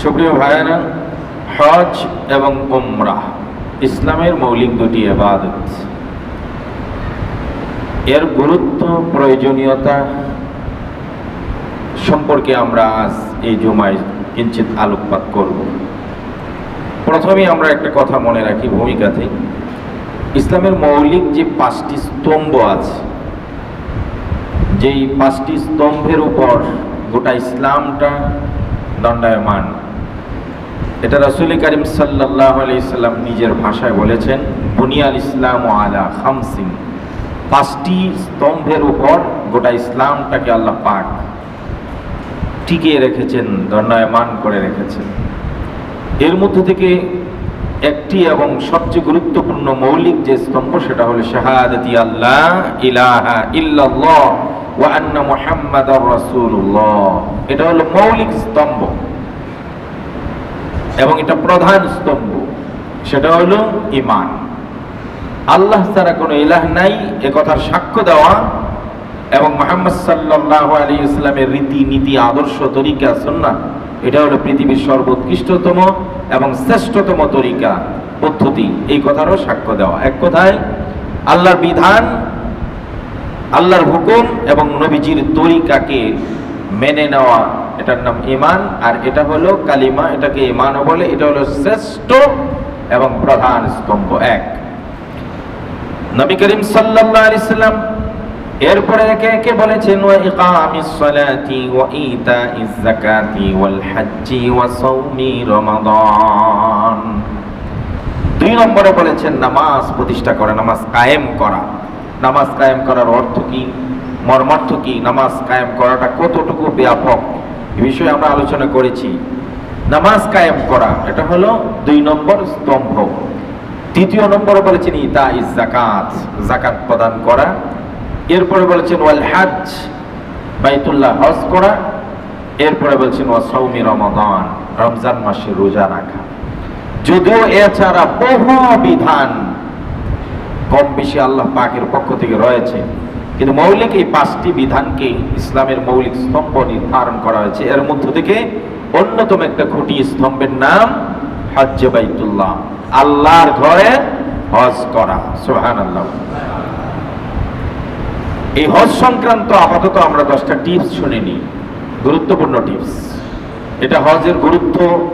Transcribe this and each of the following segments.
সুপ্রিয় ভাইয়ারা, হজ এবং উমরা ইসলামের মৌলিক দুটি এবাদত এর গুরুত্ব, প্রয়োজনীয়তা সম্পর্কে আমরা আজ এই জমায় কিঞ্চিত আলোকপাত করব। প্রথমে আমরা একটা কথা মনে রাখি ভূমিকাতে। ইসলামের মৌলিক যে পাঁচটি স্তম্ভ আছে, যেই পাঁচটি স্তম্ভের উপর গোটা ইসলামটা দণ্ডায়মান। এটা রসুল করিম সাল্লাহ আলাইসাল্লাম নিজের ভাষায় বলেছেন, বুনিয়াল ইসলাম ও আলা খামসিং পাঁচটি স্তম্ভের উপর গোটা ইসলামটাকে আল্লাহ পাক টিকিয়ে রেখেছেন, দণ্ডায়মান করে রেখেছেন। এর মধ্যে থেকে একটি এবং সবচেয়ে গুরুত্বপূর্ণ মৌলিক যে স্তম্ভ, সেটা হলো শাহাদাতি আল্লাহ ইলাহা ইল্লাল্লাহ। মৌলিক স্তম্ভ। এবং এটা প্রধান স্তম্ভ। সেটা হলো ঈমান। আল্লাহ নাই সাক্ষ্য দেওয়া। এবং মোহাম্মদ সাল্লাল্লাহু আলাইহি ইসলামের রীতি নীতি আদর্শ তরিকা, সুন্নাহ, এটা হলো পৃথিবীর সর্বোৎকৃষ্টতম এবং শ্রেষ্ঠতম তরিকা, পদ্ধতি। এই কথারও সাক্ষ্য দেওয়া। এক কথায়, আল্লাহর বিধান আল্লাহর হুকুম এবং নবীজির তরিকাকে মেনে নেওয়া, এটার নাম ইমান আর এটা হলো কালিমা, এটাকে ইমানও বলে, এটা হলো শ্রেষ্ঠ এবং প্রধান স্তম্ভ এক। নবী করিম সাল্লাল্লাহু সাল্লাম এরপরে একে একে বলেছেন, ওয়া ইকামিস সালাতি দুই নম্বরে বলেছেন, নামাজ প্রতিষ্ঠা করা, নামাজ কায়েম করা। নামাজ কায়েম করার অর্থ কি? মর্মার্থ কি? নামাজ কায়েম করাটা কতটুকু ব্যাপক? এ বিষয়ে আমরা আলোচনা করেছি। নামাজ কায়েম করা, এটা হলো দুই নম্বর স্তম্ভ। তৃতীয় নম্বরে বলেছেন ইতা ইস জাকাত জাকাত প্রদান করা। এরপরে বলেছেন ওয়াল হাজ, বাইতুল্লাহ হজ করা। এরপরে বলছেন ওয়া সৌমি রমাদান, রমজান মাসে রোজা রাখা। যদিও এছাড়া বহু বিধান কম বেশি আল্লাহ পাকের পক্ষ থেকে রয়েছে। কিন্তু মৌলিক এই পাঁচটি বিধানকে ইসলামের মৌলিক স্তম্ভ নির্ধারণ করা হয়েছে। এর মধ্য থেকে অন্যতম একটা খুঁটি স্তম্ভের নাম হজ্জ বাইতুল্লাহ। আল্লাহর ঘরে হজ করা। সোহান আল্লাহ এই হজ সংক্রান্ত আপাতত আমরা দশটা টিপস শুনে নিই। গুরুত্বপূর্ণ টিপস। এটা হজের গুরুত্ব,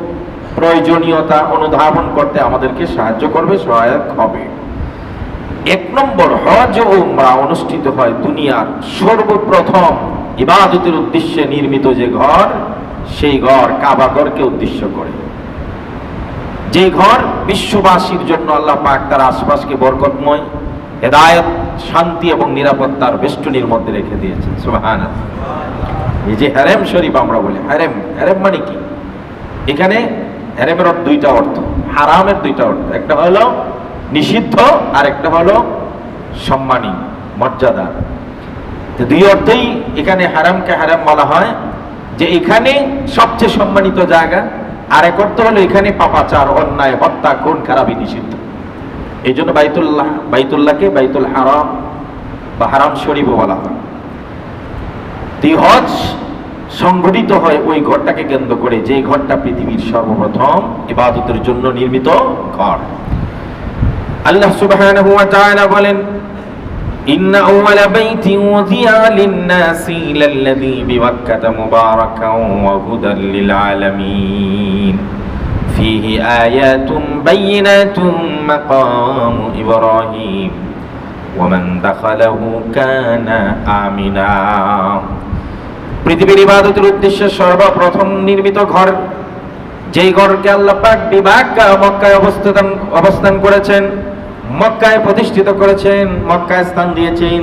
প্রয়োজনীয়তা অনুধাবন করতে আমাদেরকে সাহায্য করবে, সহায়ক হবে। এক নম্বর হজ ও উমরা অনুষ্ঠিত হয় দুনিয়ার সর্বপ্রথম ইবাদতের উদ্দেশ্যে নির্মিত যে ঘর, সেই ঘর কাবাগরকে উদ্দেশ্য করে। যে ঘর বিশ্ববাসীর জন্য আল্লাহ পাক তার আশপাশকে বরকতময়, হেদায়ত, শান্তি এবং নিরাপত্তার বেষ্টনীর মধ্যে রেখে দিয়েছেন। এই যে হ্যারেম শরীফ আমরা বলি হ্যারেম হ্যারেম মানে কি? এখানে হ্যারেমের দুইটা অর্থ, হারামের দুইটা অর্থ। একটা হলো নিষিদ্ধ আর একটা হলো সম্মানী, মর্যাদা। দুই অর্থেই এখানে হারামকে হারাম বলা হয়, যে এখানে সবচেয়ে সম্মানিত জায়গা, আর এক অর্থ হলো এখানে পাপাচার, অন্যায়, হত্যা, খুন, খারাপই নিষিদ্ধ। এই জন্য বাইতুল্লাহ, বাইতুল্লাহকে বাইতুল হারাম বা হারাম শরীফও বলা হয়। হজ সংঘটিত হয় ওই ঘরটাকে কেন্দ্র করে যে ঘরটা পৃথিবীর সর্বপ্রথম ইবাদতের জন্য নির্মিত ঘর। আল্লাহ সুবহানাহু ওয়া তাআলা বলেন إن أول بيت وضع للناس للذي بمكة مباركا وهدى للعالمين فيه آيات بينات مقام إبراهيم ومن دخله كان آمنا পৃথিবীর ইবাদতের উদ্দেশ্যে সর্বপ্রথম নির্মিত ঘর যেই ঘরকে আল্লাহ পাক বিভাগ মক্কায় অবস্থান অবস্থান করেছেন মক্কায় প্রতিষ্ঠিত করেছেন, মক্কায় স্থান দিয়েছেন।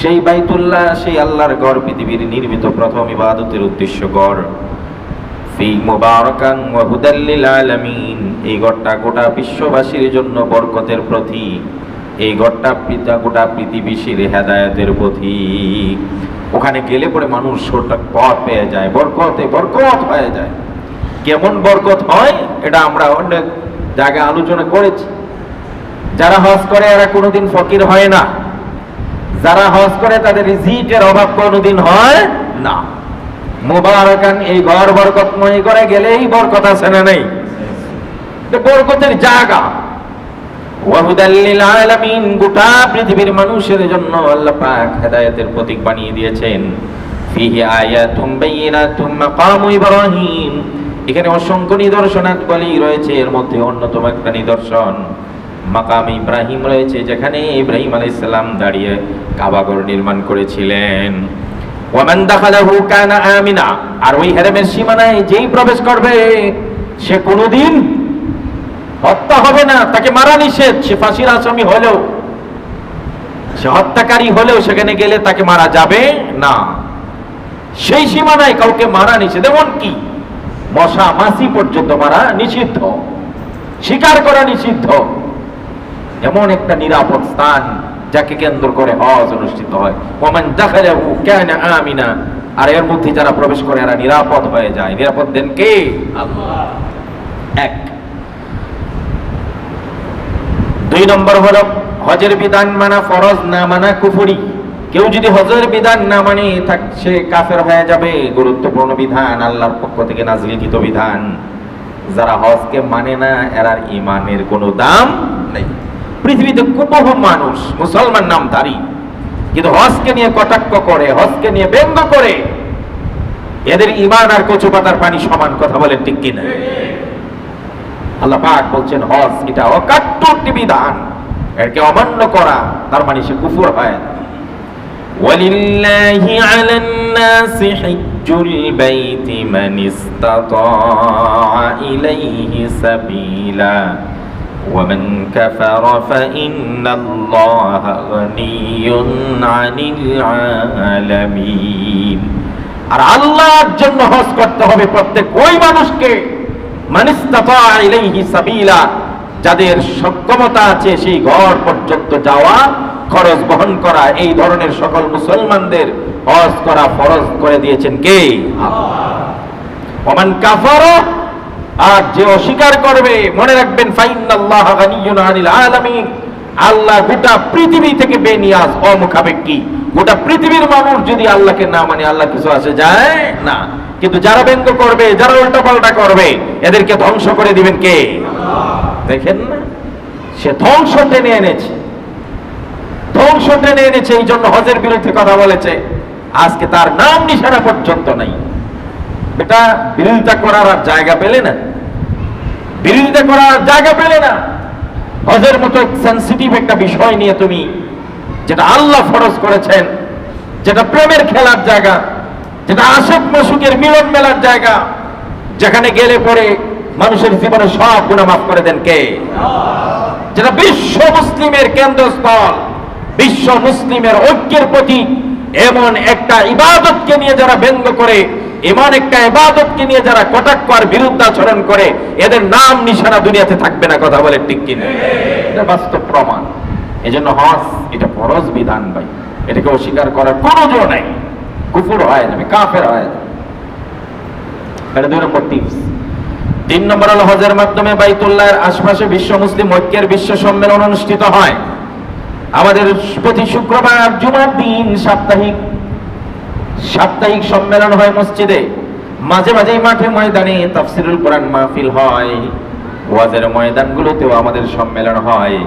সেই বাইতুল্লাহ, সেই আল্লাহর ঘর, পৃথিবীর নির্মিত প্রথম ইবাদতের উদ্দেশ্য গড় ফি মুবারাকান ওয়া হুদাল লিল আলামিন। এই ঘরটা গোটা বিশ্ববাসীর জন্য বরকতের প্রতীক। এই ঘরটা পিতা গোটা পৃথিবীশীর হেদায়েতের প্রতীক। ওখানে গেলে পরে মানুষ ওটা পথ পেয়ে যায়, বরকতে বরকত হয়ে যায়। কেমন বরকত হয়, এটা আমরা অনেক জায়গায় আলোচনা করেছি। যারা হজ করে এরা কোনোদিন ফকির হয় না। যারা হজ করে তাদের রিজিকের অভাব কোনোদিন হয় না। মুবারাকান এই ঘর বরকতময় করে গেলেই বরকত আছে না নেই? বরকতের জায়গা। গোটা পৃথিবীর মানুষের জন্য আল্লাহ পাক হেদায়েতের প্রতীক বানিয়ে দিয়েছেন। এখানে অসংখ্য নিদর্শনাবলী রয়েছে, এর মধ্যে অন্যতম একটা নিদর্শন। মাকাম ইব্রাহিম রয়েছে, যেখানে ইব্রাহিম আলাইহিস সালাম দাঁড়িয়ে কাবাগর নির্মাণ করেছিলেন। ওয়ামান দাখালাহু কানা আমিনা, আর ওই হেরেমের সীমানায় যেই প্রবেশ করবে, সে কোনোদিন হত্যা হবে না, তাকে মারা নিষেধ, সে ফাঁসির আসামি হলেও, সে হত্যাকারী হলেও সেখানে গেলে তাকে মারা যাবে না। সেই সীমানায় কাউকে মারা নিষেধ এমন কি মশা মাসি পর্যন্ত মারা নিষিদ্ধ, শিকার করা নিষিদ্ধ। এমন একটা নিরাপদ স্থান যাকে কেন্দ্র করে হজ অনুষ্ঠিত হয়। ওমান দাখালাহু আমিনা। আর এর মধ্যে যারা প্রবেশ করে, এরা নিরাপদ হয়ে যায়। নিরাপদ দেন কে? এক। দুই নম্বর হলো, হজের বিধান মানা ফরজ, না মানা কুফুরি। কেউ যদি হজের বিধান না মানে সে কাফের হয়ে যাবে। গুরুত্বপূর্ণ বিধান, আল্লাহর পক্ষ থেকে নাজলিখিত বিধান। যারা হজকে মানে না, এরার ইমানের কোনো দাম নেই। পৃথিবীতে কুপহ মানুষ মুসলমান নামধারী কিন্তু হজকে নিয়ে কটাক্ষ করে হজকে নিয়ে ব্যঙ্গ করে এদের ইমান আর কচু পাতার পানি সমান কথা বলেন ঠিক কিনা আল্লাহ পাক বলছেন হজ এটা অকাট্যটি বিধান এরকে অমান্য করা তার মানে সে কুফর হয় ولله على الناس حج البيت من استطاع إليه سبيلا ومن كفر فإن الله غني عن العالمين আর আল্লাহর জন্য হজ করতে হবে প্রত্যেক ওই মানুষকে মানিস্তাতা ইলাইহি সাবিলা যাদের সক্ষমতা আছে সেই ঘর পর্যন্ত যাওয়া খরচ বহন করা এই ধরনের সকল মুসলমানদের হজ করা ফরজ করে দিয়েছেন কে ওমান কাফার আর যে অস্বীকার করবে, মনে রাখবেন আল্লাহ গোটা পৃথিবী থেকে বেনিয়াজ, অমুখাপেক্ষী। গোটা পৃথিবীর মানুষ যদি আল্লাহকে না মানে আল্লাহ কিছু আসে যায় না। কিন্তু যারা ব্যঙ্গ করবে, যারা উল্টা পাল্টা করবে, এদেরকে ধ্বংস করে দিবেন কে? দেখেন না? সে ধ্বংস টেনে এনেছে। ধ্বংস টেনে এনেছে, এই জন্য হজের বিরুদ্ধে কথা বলেছে। আজকে তার নাম নিশানা পর্যন্ত নাই। এটা বিরোধিতা করার আর জায়গা পেলে না। বিরোধিতা করার জায়গা পেলে না। হজের মতো সেন্সিটিভ একটা বিষয় নিয়ে তুমি, যেটা আল্লাহ ফরজ করেছেন, যেটা প্রেমের খেলার জায়গা, যেটা আশক মাসুকের মিলন মেলার জায়গা, যেখানে গেলে পরে মানুষের জীবনে সব গুণা মাফ করে দেন কে? যেটা বিশ্ব মুসলিমের কেন্দ্রস্থল, বিশ্ব মুসলিমের ঐক্যের প্রতি এমন একটা ইবাদতকে নিয়ে যারা ব্যঙ্গ করে এমন একটা ইবাদতকে নিয়ে যারা কটাক্ষ আর বিরুদ্ধাচরণ করে, এদের নাম নিশানা দুনিয়াতে থাকবে না, কথা বলে ঠিক কিনা? এটা বাস্তব প্রমাণ। এজন্য হজ, এটা ফরজ বিধান ভাই। এটাকে অস্বীকার করার কোনো জো নাই। কুফুর হয় যাবে, কাফের হয় যাবে। এটা দুই নম্বর টিপস তিন নম্বর হলো হজের মাধ্যমে বাইতুল্লাহের আশপাশে বিশ্ব মুসলিম ঐক্যের বিশ্ব সম্মেলন অনুষ্ঠিত হয়। আমাদের প্রতি শুক্রবার জুমার দিন সাপ্তাহিক সাপ্তাহিক সম্মেলন হয় মসজিদে। মাঝে মাঝে মাঠে ময়দানে তাফসিরুল কোরআন মাহফিল হয়। ওয়াজের ময়দানগুলোতেও আমাদের সম্মেলন হয়।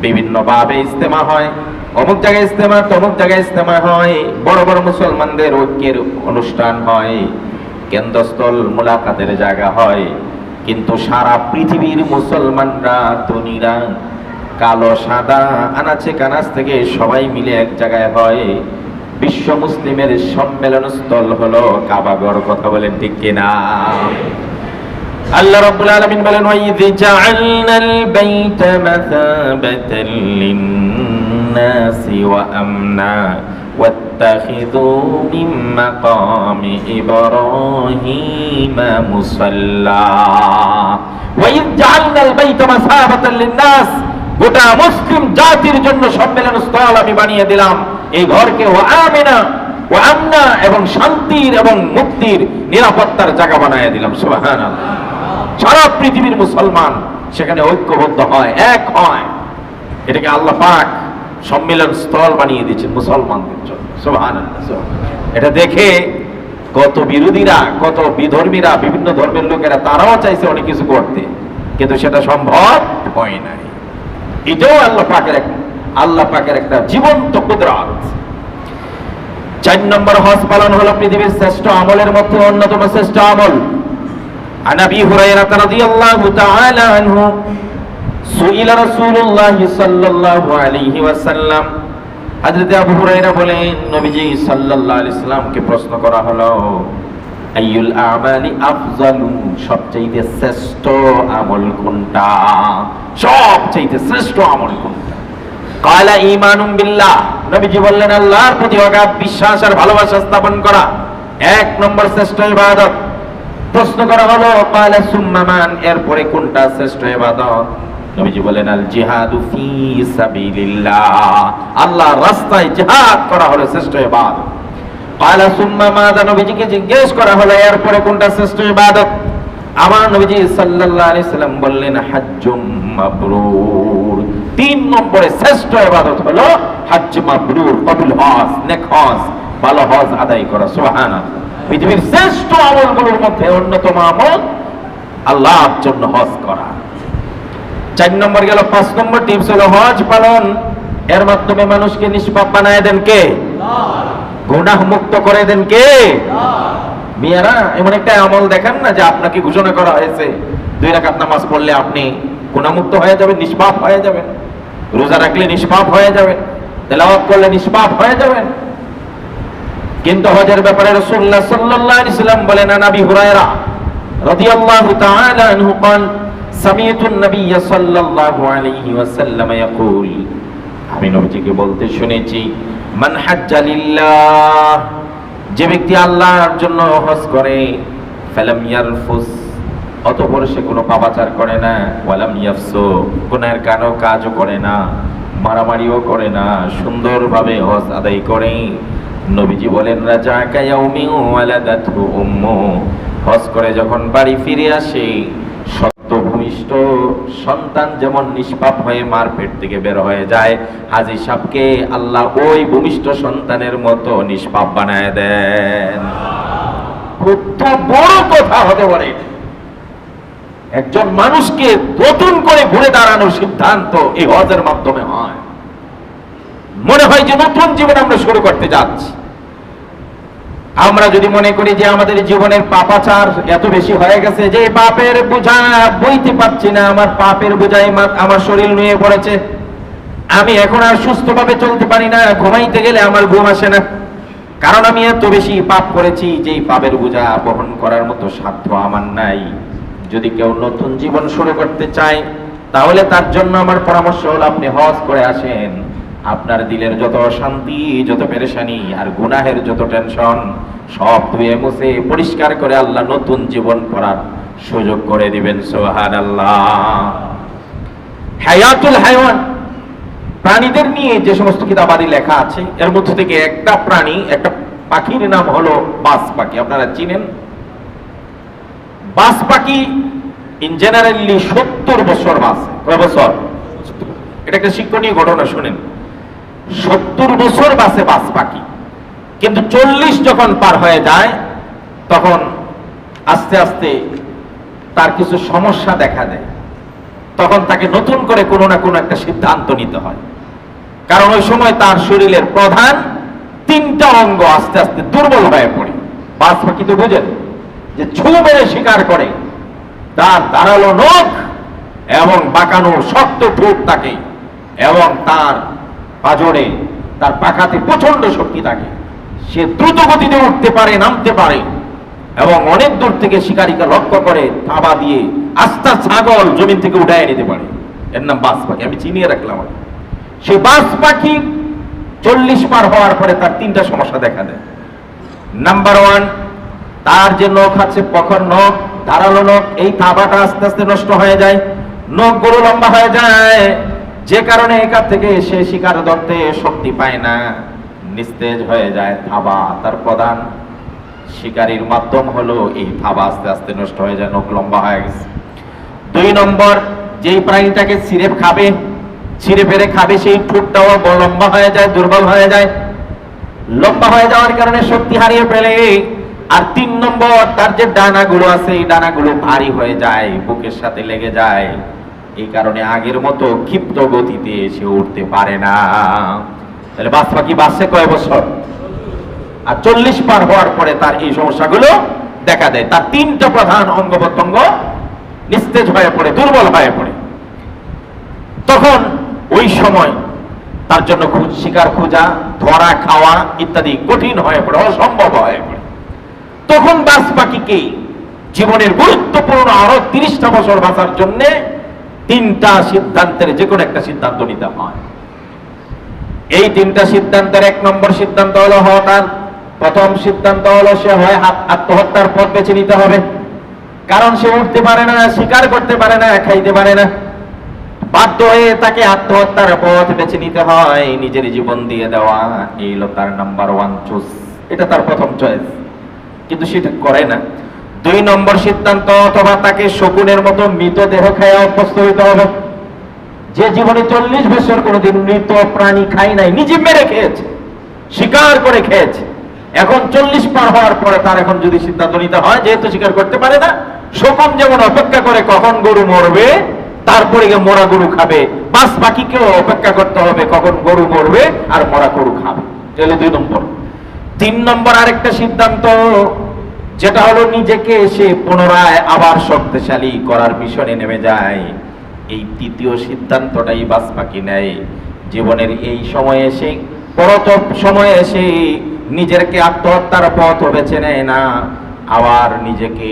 বিভিন্ন ভাবে ইস্তেমা হয়। অমুক জায়গায় ইস্তেমা তমুক জায়গায় ইস্তেমা হয়। বড় বড় মুসলমানদের ঐক্যের অনুষ্ঠান হয়। কেন্দ্রস্থল, মোলাকাতের জায়গা হয়। কিন্তু সারা পৃথিবীর মুসলমানরা, ধনীরা, কালো, সাদা, আনাচে কানাচ থেকে সবাই মিলে এক জায়গায় হয়। বিশ্ব মুসলিমের সম্মেলন স্থল হলো কাবাগর কথা বলেন ঠিক কিনা আল্লাহ রাব্বুল আলামিন বলেন ওয়াইয জাআলনাল বাইতা মাসাবাতাল লিন-নাসি ওয়া আমনা واتخذوا من مقام إبراهيم مصلى وإذ جعلنا البيت مثابة للناس গোটা মুসলিম জাতির জন্য সম্মেলন স্থল আমি বানিয়ে দিলাম এই ঘরকে ও আমিনা, ও আমনা এবং শান্তির এবং মুক্তির নিরাপত্তার জায়গা বানিয়ে দিলাম সুবাহান সারা পৃথিবীর মুসলমান সেখানে ঐক্যবদ্ধ হয়, এক হয়। এটাকে আল্লাহ পাক সম্মেলন স্থল বানিয়ে দিয়েছেন মুসলমানদের জন্য সুবহানাল্লাহ। এটা দেখে কত বিরোধীরা, কত বিধর্মীরা, বিভিন্ন ধর্মের লোকেরা, তারাও চাইছে অনেক কিছু করতে, কিন্তু সেটা সম্ভব হয় নাই। এটাও আল্লাহ পাকের এক আল্লাহ পাকের একটা জীবন্ত কুদরত চার নম্বর হজ পালন হলো পৃথিবীর শ্রেষ্ঠ আমলের মধ্যে অন্যতম শ্রেষ্ঠ আমল عن ابي هريره رضي الله تعالى عنه سئل رسول الله صلى الله عليه وسلم হযরত আবু হুরায়রা বলেন নবীজি সাল্লাল্লাহু আলাইহি সাল্লামকে প্রশ্ন করা হলো আইয়ুল আমালি আফজালু সবচেয়ে শ্রেষ্ঠ আমল কোনটা সবচেয়ে শ্রেষ্ঠ আমল কোনটা কালা ঈমানুম বিল্লাহ। নবীজি বললেন, আল্লাহর প্রতি অগাধ বিশ্বাস আর ভালোবাসা স্থাপন করা এক নম্বর শ্রেষ্ঠ ইবাদত। প্রশ্ন করা হলো, কালা সুম্মামান এরপরে কোনটা শ্রেষ্ঠ ইবাদত? নবীজি বলেন আল জিহাদু ফি সাবিলিল্লাহ। আল্লাহর রাস্তায় জিহাদ করা হলো শ্রেষ্ঠ ইবাদত। কালা সুম্মা নবীজিকে জিজ্ঞেস করা হলো, এরপরে কোনটা শ্রেষ্ঠ ইবাদত? আমার নবীজি সাল্লাল্লাহু আলাইহি সাল্লাম বললেন, হাজ্জুম তিন নম্বরে শ্রেষ্ঠ ইবাদত হলো হজ, নেক হজ, ভালো হজ আদায় করা পৃথিবীর শ্রেষ্ঠ আমলগুলোর মধ্যে অন্যতম আমল আল্লাহর জন্য হজ করা। চার নম্বর গেল, পাঁচ নম্বর টিপস হলো হজ পালন। এর মাধ্যমে মানুষকে নিষ্পাপ বানায় দেন কে? গুনাহ মুক্ত করে দেন কে? মিয়ারা, এমন একটা আমল দেখান না যে আপনাকে ঘোষণা করা হয়েছে, দুই রাকাত নামাজ পড়লে আপনি গুনাহমুক্ত হয়ে যাবেন, নিষ্পাপ হয়ে যাবেন। রোজা রাখলে নিষ্পাপ হয়ে যাবেন তেলাওয়াত করলে নিষ্পাপ হয়ে যাবেন কিন্তু হজের ব্যাপারে রাসূলুল্লাহ সাল্লাল্লাহু আলাইহি সাল্লাম বলেন নবী হুরায়রা রাদিয়াল্লাহু তাআলা আনহু قال سمعت النبي صلى الله عليه وسلم يقول আমি নবীজিকে বলতে শুনেছি মান হাজ্জা লিল্লাহ যে ব্যক্তি আল্লাহর জন্য হজ করে ফালাম ইয়ারফুস অতঃপর সে কোনো পাপাচার করে না। ওয়ালাম ইয়াফসু গুনাহের কানো কাজও করে না মারামারিও করে না সুন্দরভাবে হজ আদায় করে। নবীজি বলেন রাজা কায়াউমি ওয়ালাদাতহু উম্মু। হজ করে যখন বাড়ি ফিরে আসে সত্য ভূমিষ্ঠ সন্তান যেমন নিষ্পাপ হয়ে মার পেট থেকে বের হয়ে যায় হাজি সাহকে আল্লাহ ওই ভূমিষ্ঠ সন্তানের মতো নিষ্পাপ বানায় দেন। কত বড় কথা হতে পারে। একজন মানুষকে নতুন করে ঘুরে দাঁড়ানোর সিদ্ধান্ত এই হজের মাধ্যমে হয়। মনে হয় যে নতুন জীবন আমরা শুরু করতে যাচ্ছি। আমরা যদি মনে করি যে আমাদের জীবনের পাপাচার এত বেশি হয়ে গেছে যে পাপের বোঝা বইতে পারছি না, আমার পাপের বোঝাই আমার শরীর নিয়ে পড়েছে। আমি এখন আর সুস্থভাবে চলতে পারি না, ঘুমাইতে গেলে আমার ঘুম আসে না। কারণ আমি এত বেশি পাপ করেছি যে পাপের বোঝা বহন করার মতো সাধ্য আমার নাই। যদি কেউ নতুন জীবন শুরু করতে চায়, তাহলে তার জন্য আমার পরামর্শ হলো আপনি হজ করে আসেন। আপনার দিলের যত অশান্তি, যত পেরেশানি আর গুনাহের যত টেনশন, সব ধুয়ে মুছে পরিষ্কার করে আল্লাহ নতুন জীবন করার সুযোগ করে দিবেন সোহান আল্লাহ হায়াতুল হায়ওয়ান, প্রাণীদের নিয়ে যে সমস্ত কিতাবাদি লেখা আছে, এর মধ্যে থেকে একটা প্রাণী, একটা পাখির নাম হলো বাস পাখি। আপনারা চিনেন? বাস পাখি ইন জেনারেলি সত্তর বছর বাঁচে কয় বছর? এটা একটা শিক্ষণীয় ঘটনা, শুনেন। সত্তর বছর বাঁচে বাস পাখি কিন্তু চল্লিশ যখন পার হয়ে যায়, তখন আস্তে আস্তে তার কিছু সমস্যা দেখা দেয়। তখন তাকে নতুন করে কোনো না কোনো একটা সিদ্ধান্ত নিতে হয়। কারণ ওই সময় তার শরীরের প্রধান তিনটা অঙ্গ আস্তে আস্তে দুর্বল হয়ে পড়ে। বাস পাখি তো বুঝেন? যে ছু মেরে শিকার করে, তার দাঁড়াল নখ এবং বাঁকানো শক্ত ঠোঁট থাকে এবং তার পাজরে, তার পাখাতে প্রচণ্ড শক্তি থাকে সে দ্রুত গতিতে উঠতে পারে, নামতে পারে, এবং অনেক দূর থেকে শিকারীকে লক্ষ্য করে থাবা দিয়ে আস্তা ছাগল জমিন থেকে উঠায় নিতে পারে। এর নাম বাস পাখি, আমি চিনিয়ে রাখলাম সে বাস পাখি চল্লিশ পার হওয়ার পরে তার তিনটা সমস্যা দেখা দেয়। নাম্বার ওয়ান তার যে নখ আছে প্রখর নখ, ধারালো নখ, এই থাবাটা আস্তে আস্তে নষ্ট হয়ে যায় নখ গরু লম্বা হয়ে যায়। যে কারণে এখান থেকে সে শিকার ধরতে শক্তি পায় না। নিস্তেজ হয়ে যায় থাবা। তার প্রধান শিকারীর মাধ্যম হলো এই থাবা আস্তে আস্তে নষ্ট হয়ে যায়, নখ লম্বা হয়ে গেছে। দুই নম্বর, যেই প্রাণীটাকে ছিঁড়ে খাবে, ছিঁড়ে ফেরে খাবে, সেই ঠোঁটটাও লম্বা হয়ে যায়, দুর্বল হয়ে যায়। লম্বা হয়ে যাওয়ার কারণে শক্তি হারিয়ে ফেলে। আর তিন নম্বর, তার যে ডানাগুলো আছে, এই ডানাগুলো ভারী হয়ে যায়, বুকের সাথে লেগে যায়। এই কারণে আগের মতো ক্ষিপ্ত গতিতে সে উঠতে পারে না। তাহলে বাস পাখি বাসে কয় বছর? আর চল্লিশ পার হওয়ার পরে তার এই সমস্যাগুলো দেখা দেয়। তার তিনটা প্রধান অঙ্গ প্রত্যঙ্গ নিস্তেজ হয়ে পড়ে, দুর্বল হয়ে পড়ে। তখন ওই সময় তার জন্য শিকার খোঁজা, ধরা খাওয়া ইত্যাদি কঠিন হয়ে পড়ে, অসম্ভব হয়ে পড়ে। তখন বাস পাখিকে জীবনের গুরুত্বপূর্ণ আরও তিরিশটা বছর বাঁচার জন্য তিনটা সিদ্ধান্তের যে কোনো একটা সিদ্ধান্ত নিতে হয়। এই তিনটা সিদ্ধান্তের এক নম্বর সিদ্ধান্ত হলো হঠাৎ প্রথম সিদ্ধান্ত হলো সে হয় হাত- আত্মহত্যার পথ বেছে নিতে হবে। কারণ সে উঠতে পারে না স্বীকার করতে পারে না, খাইতে পারে না। বাধ্য হয়ে তাকে আত্মহত্যার পথ বেছে নিতে হয়, নিজের জীবন দিয়ে দেওয়া। এই হলো তার নাম্বার ওয়ান চুজ এটা তার প্রথম চয়েস কিন্তু সেটা করে না। দুই নম্বর সিদ্ধান্ত, অথবা তাকে শকুনের মতো মৃতদেহ খায় অভ্যস্ত হইতে হবে। যে জীবনে চল্লিশ বছর কোনোদিন মৃত প্রাণী খাই নাই, নিজে মেরে খেয়েছে, শিকার করে খেয়েছে। এখন চল্লিশ পার হওয়ার পরে তার এখন যদি সিদ্ধান্ত নিতে হয়, যেহেতু স্বীকার করতে পারে না, শকুন যেমন অপেক্ষা করে কখন গরু মরবে তারপরে গিয়ে মরা গরু খাবে, বাস বাকিকেও অপেক্ষা করতে হবে কখন গরু মরবে আর মরা গরু খাবে। এটা হলো দুই নম্বর। তিন নম্বর আরেকটা সিদ্ধান্ত, যেটা হলো নিজেকে এসে পুনরায় আবার শক্তিশালী করার মিশনে নেমে যায়। এই তৃতীয় সিদ্ধান্তটাই বাস পাখি নেয়। জীবনের এই সময়ে এসে পরত সময়ে এসে নিজেরকে আত্মহত্যার পথ বেছে নেয় না। আবার নিজেকে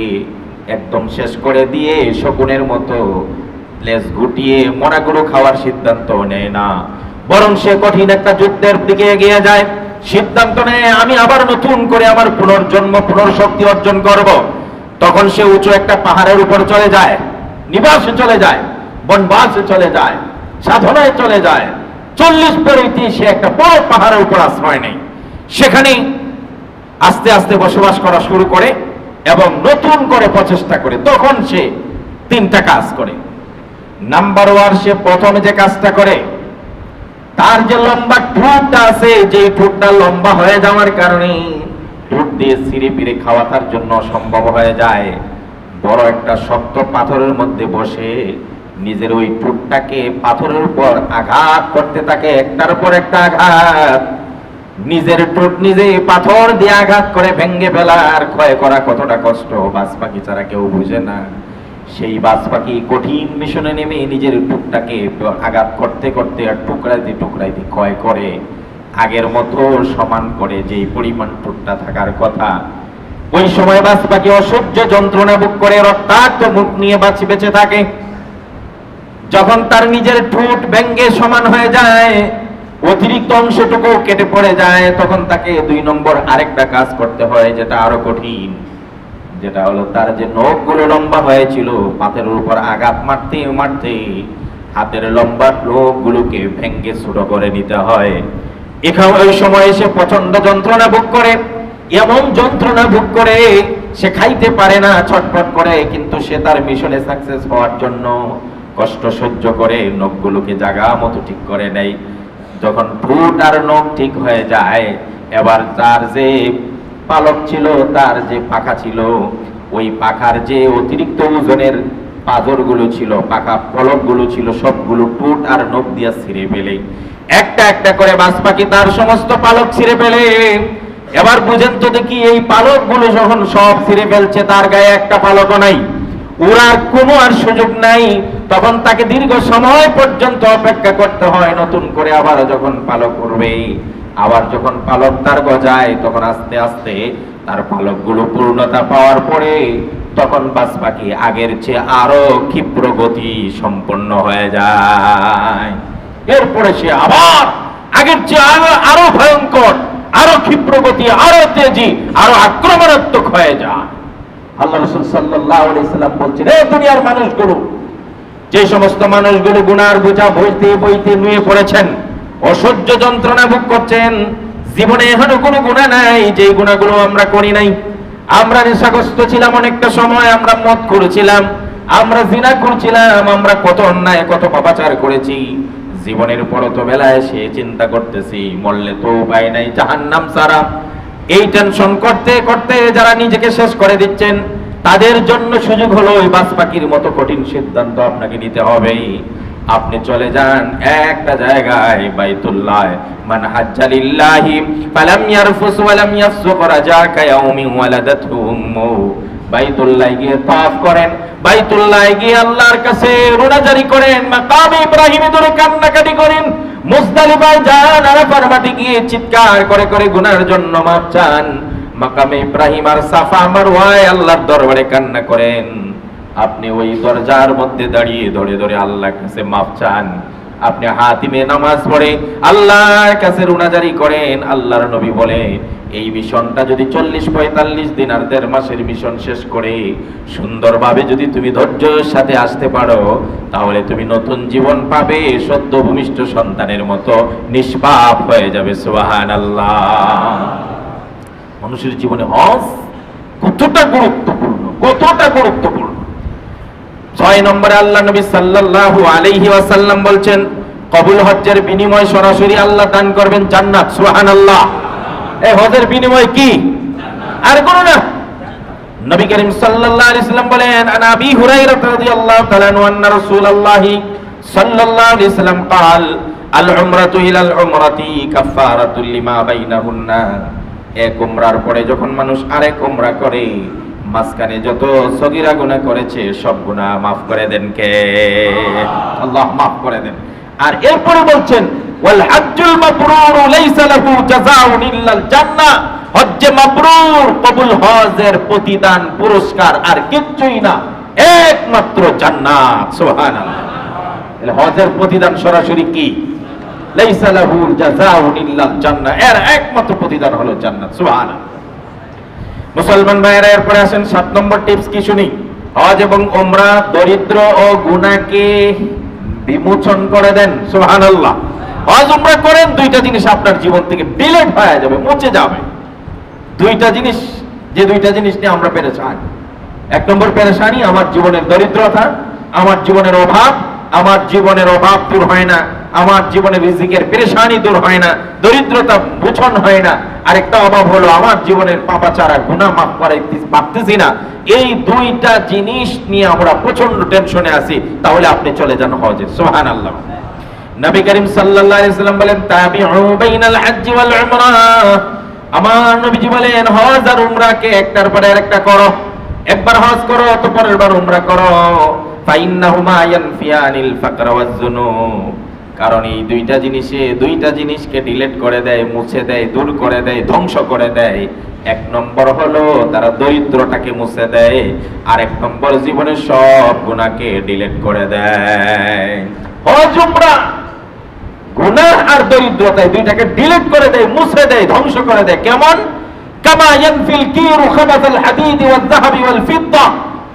একদম শেষ করে দিয়ে শকুনের মতো লেজ গুটিয়ে মরাগুলো খাওয়ার সিদ্ধান্ত নেয় না। বরং সে কঠিন একটা যুদ্ধের দিকে এগিয়ে যায়। সিদ্ধান্ত নেয়, আমি আবার নতুন করে আমার পুনর্জন্ম, পুনর্শক্তি অর্জন করব। তখন সে উঁচু একটা পাহাড়ের উপর চলে যায়, নিবাসে চলে যায়, বনবাসে চলে যায়, সাধনায় চলে যায়। চল্লিশ পেরিতে সে একটা বড় পাহাড়ের উপর আশ্রয় নেই সেখানে আস্তে আস্তে বসবাস করা শুরু করে এবং নতুন করে প্রচেষ্টা করে। তখন সে তিনটা কাজ করে। নাম্বার ওয়ান সে প্রথমে যে কাজটা করে তার যে লম্বা ঠোঁটটা আছে যে ঠোঁটটা লম্বা হয়ে যাওয়ার কারণে ঠোঁট দিয়ে সিঁড়ে পিড়ে খাওয়া তার জন্য সম্ভব হয়ে যায়। বড় একটা শক্ত পাথরের মধ্যে বসে নিজের ওই ঠোঁটটাকে পাথরের উপর আঘাত করতে থাকে, একটার পর একটা আঘাত। নিজের ঠোঁট নিজে পাথর দিয়ে আঘাত করে ভেঙ্গে ফেলার ক্ষয় করা কতটা কষ্ট বাস পাখি ছাড়া কেউ বুঝে না। সেই বাস পাখি কঠিন মিশনে নেমে নিজের টুকটাকে আঘাত করতে করতে আর টুকরাইতে টুকরাইতে ক্ষয় করে। আগের মতো সমান করে যেই পরিমাণ টুকটা থাকার কথা। ওই সময় বাস পাখি অসহ্য যন্ত্রণা ভোগ করে, রক্তাক্ত মুখ নিয়ে বাঁচি বেঁচে থাকে। যখন তার নিজের ঠোঁট ব্যঙ্গে সমান হয়ে যায়, অতিরিক্ত অংশটুকু কেটে পড়ে যায়, তখন তাকে দুই নম্বর আরেকটা কাজ করতে হয়, যেটা আরও কঠিন। যেটা হলো তার যে নখগুলো লম্বা হয়েছিল, পাথরের উপর আঘাত মারতে মারতে হাতের লম্বা নখগুলোকে ভেঙ্গে ছোট করে নিতে হয়। এখানে ওই সময় সে প্রচণ্ড যন্ত্রণা ভোগ করে। এমন যন্ত্রণা ভোগ করে সে খাইতে পারে না, ছটফট করে, কিন্তু সে তার মিশনে সাকসেস হওয়ার জন্য কষ্ট সহ্য করে নখগুলোকে জাগা মতো ঠিক করে নেয়। যখন ঠোঁট আর নখ ঠিক হয়ে যায়, এবার তার যে পালক ছিল, তার যে পাখা ছিল, ওই পাখার যে অতিরিক্ত ওজনের পাথরগুলো ছিল, পাখা পলকগুলো ছিল, সবগুলো টুট আর নখ দিয়া ছিঁড়ে ফেলে। একটা একটা করে বাস পাখি তার সমস্ত পালক ছিঁড়ে ফেলে। এবার বুঝেন তো দেখি এই পালকগুলো যখন সব ছিঁড়ে ফেলছে, তার গায়ে একটা পালকও নাই। ওরার কোনো আর সুযোগ নাই। তখন তাকে দীর্ঘ সময় পর্যন্ত অপেক্ষা করতে হয়, নতুন করে আবার যখন পালক করবে আবার যখন পালক তার গজায় তখন আস্তে আস্তে তার পালকগুলো পূর্ণতা পাওয়ার পরে তখন বাস পাখি আগের চেয়ে আরও ক্ষিপ্র গতি সম্পন্ন হয়ে যায়। এরপরে সে আবার আগের চেয়ে আরও ভয়ঙ্কর, আরও ক্ষিপ্র গতি, আরও তেজি, আরও আক্রমণাত্মক হয়ে যায়। আল্লাহ রসুল সাল্লাম বলছেন এই দুনিয়ার মানুষগুলো, যে সমস্ত মানুষগুলো গুনার বোঝা বইতে বইতে নুয়ে পড়েছেন অসহ্য যন্ত্রণা ভোগ করছেন। জীবনে এখনও কোনো গুণা নাই যে গুণাগুলো আমরা করি নাই। আমরা নেশাগ্রস্ত ছিলাম অনেকটা সময়, আমরা মদ করেছিলাম, আমরা জিনা করছিলাম, আমরা কত অন্যায়, কত পাপাচার করেছি। জীবনের পরত বেলায় সে চিন্তা করতেছি, মরলে তো উপায় নাই, জাহান্নাম সারা। এই টেনশন করতে করতে যারা নিজেকে শেষ করে দিচ্ছেন, তাদের জন্য সুযোগ হলো ওই বাস পাখির মতো কঠিন সিদ্ধান্ত আপনাকে নিতে হবে আপনি চলে যান একটা জায়গায় বাইতুল্লাহ। মান হাজ্জালিল্লাহি ফালাম ইয়ারফুস ওয়ালাম ইয়াফসুক রাজাকা ইয়াউমি ওয়ালাদাতহু উম্মু। বাইতুল্লাহ গিয়ে তাওয়াফ করেন। বাইতুল্লাহ গিয়ে আল্লাহর কাছে রোনাজারি করেন। মাকাম ইব্রাহিমে ধরে কান্নাকাটি করেন। মুজদালিফায় যান আরাফার মাটি গিয়ে চিৎকার করে করে গুনার জন্য মাপ চান। মাকামে ইব্রাহিম আর সাফা মারওয়ায় আল্লাহর দরবারে কান্না করেন। আপনি ওই দরজার মধ্যে দাঁড়িয়ে ধরে ধরে আল্লাহর কাছে মাপ চান। আপনি হাতিমে নামাজ পড়ে আল্লাহর কাছে রুনাজারি করেন, আল্লাহর নবী বলে, এই মিশনটা যদি চল্লিশ পঁয়তাল্লিশ দিন আর দেড় মাসের মিশন শেষ করে সুন্দরভাবে যদি তুমি ধৈর্যের সাথে আসতে পারো, তাহলে তুমি নতুন জীবন পাবে, সদ্য ভূমিষ্ঠ সন্তানের মতো নিষ্পাপ হয়ে যাবে। সুবাহান আল্লাহ মানুষের জীবনে হজ কতটা গুরুত্বপূর্ণ কতটা গুরুত্বপূর্ণ। ছয় নম্বরে আল্লাহ নবী সাল্লাল্লাহু আলাইহি ওয়াসাল্লাম বলছেন কবুল হজ্জের বিনিময় সরাসরি আল্লাহ দান করবেন জান্নাত সুবহানাল্লাহ এই হজের বিনিময় কি আর কোন না নবী করিম সাল্লাল্লাহু আলাইহি সাল্লাম বলেন আন আবি হুরায়রা রাদিয়াল্লাহু তাআলা আনহু আন্না রাসূলুল্লাহি সাল্লাল্লাহু আলাইহি সাল্লাম قال العمرة إلى العمرة كفارة لما بينهن এক উমরার পরে যখন মানুষ আরেক উমরা করে মাঝখানে যত সগিরা গুনাহ করেছে, সব গুনাহ মাফ করে দেন কে? আল্লাহ মাফ করে দেন। আর এরপরে বলছেন মাবরুর কবুল হজের প্রতিদান, পুরস্কার আর কিচ্ছুই না, একমাত্র জান্নাত, সুবহানাল্লাহ। হজের প্রতিদান সরাসরি কি? লাইসা লাহু জাযাউন ইল্লাল জান্নাহ। এর একমাত্র প্রতিদান হলো জান্নাত, সুবহানাল্লাহ। মুসলমান ভাইয়েরা, এরপরে আসেন সাত নম্বর টিপস কি শুনি? হজ এবং ওমরা দরিদ্র ও গুনাহকে বিমোচন করে দেন, সুবহানাল্লাহ। হজ ওমরা করেন, দুইটা জিনিস আপনার জীবন থেকে ডিলেট হয়ে যাবে, মুছে যাবে। দুইটা জিনিস, যে দুইটা জিনিস নিয়ে আমরা পেরেছান এক নম্বর পেরেশানি, আমার জীবনের দরিদ্রতা, আমার জীবনের অভাব, আমার জীবনের অভাব দূর হয় না। আমার জীবনের রিজিকের পেরেশানি দূর হয় না, দরিদ্রতা বুঝন হয় না। আরেকটা অভাব হলো আমার জীবনের পাপাচারা, গুনাহ মাফ করাইতে পারতেছি না। এই দুইটা জিনিস নিয়ে আমরা প্রচণ্ড টেনশনে আছি। তাহলে আপনি চলে যান হজে। সুবহানাল্লাহ। নবী করিম সাল্লাল্লাহু আলাইহি সাল্লাম বলেন, তাবিউ বাইনাল হজ্জ ওয়াল উমরা। আমার নবীজি বলেন, হজ আর উমরাকে একটার পরে আরেকটা করো। একবার হজ করো তো পরের বার উমরা করো। ফাইন্নাহুমা ইয়ানফিয়ানিল ফাকরা ওয়াজ যুনুব কারণ এই দুইটা জিনিসে, দুইটা জিনিসকে ডিলিট করে দেয়, মুছে দেয়, দূর করে দেয়, ধ্বংস করে দেয়। এক নম্বর হলো তারা দরিদ্রটাকে মুছে দেয় আর এক নম্বর জীবনের সব গুণাকে ডিলিট করে দেয়। গুনাহ আর দুইটাকে ডিলিট করে দেয়, মুছে দেয়, ধ্বংস করে দেয়। কেমন?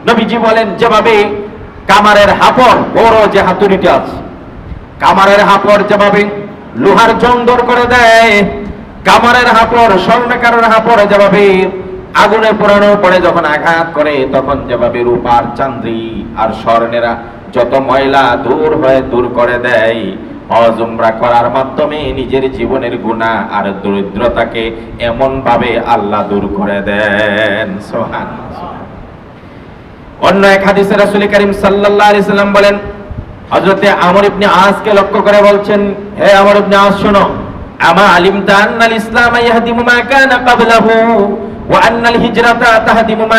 নবীজি বলেন, যেভাবে কামারের হাপড় বড় যে হাতুড়িটা আছে কামারের হাপড় যেভাবে লোহার জংদর করে দেয়। কামারের হাপড় স্বর্ণকারের হাপড় যেভাবে আগুনে পোড়ানোর পরে যখন আঘাত করে, তখন যেভাবে রূপার চান্দ্রি আর স্বর্ণেরা যত ময়লা দূর হয়ে দূর করে দেয়। হজ উমরা করার মাধ্যমে নিজের জীবনের গুণা আর দরিদ্রতাকে এমন ভাবে আল্লাহ দূর করে দেন। সোহান অন্য এক হাদিসে রাসূল করিম সাল্লাল্লাহু আলাইহি সাল্লাম বলেন হযরতে আমর ইবনে আসকে লক্ষ্য করে বলছেন, হে আমর ইবনে আস, শোনো। আমা আলিমতা আল ইসলাম ইয়াহদিমু মা কানা ক্বাবলাহু ওয়া আন্নাল হিজরাতা তাহদিমু মা